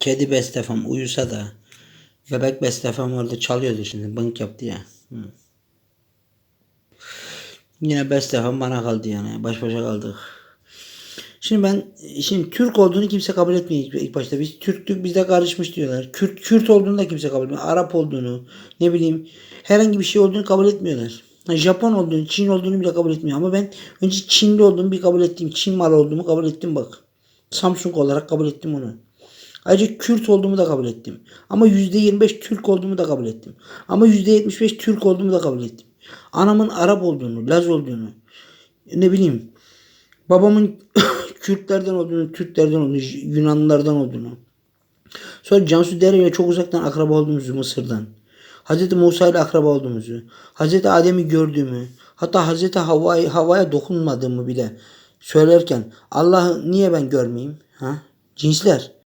Kedi bestefam uyusa da bebek bestefam orada çalıyordu şimdi. Bınk yaptı ya. Hı. Yine bestefam bana kaldı yani. Baş başa kaldık. Şimdi ben şimdi Türk olduğunu kimse kabul etmiyor ilk- başta. Biz Türklük bizde karışmış diyorlar. Kürt Kürt olduğunu da kimse kabul etmiyor. Arap olduğunu, ne bileyim herhangi bir şey olduğunu kabul etmiyorlar. Japon olduğunu, Çin olduğunu bile kabul etmiyor. Ama ben önce Çinli olduğumu bir kabul ettim. Çin malı olduğumu kabul ettim bak. Samsung olarak kabul ettim onu. Ayrıca Kürt olduğumu da kabul ettim. Ama %25 Türk olduğumu da kabul ettim. Ama %75 Türk olduğumu da kabul ettim. Anamın Arap olduğunu, Laz olduğunu, ne bileyim babamın Kürtlerden olduğunu, Türklerden olduğunu, Yunanlılardan olduğunu. Sonra Cansu Dere'yle çok uzaktan akraba olduğumuzu Mısır'dan. Hz. Musa ile akraba olduğumuzu. Hz. Adem'i gördüğümü. Hatta Hz. Havva'ya Havva'ya dokunmadığımı bile söylerken Allah'ı niye ben görmeyeyim? Ha? Cinsler.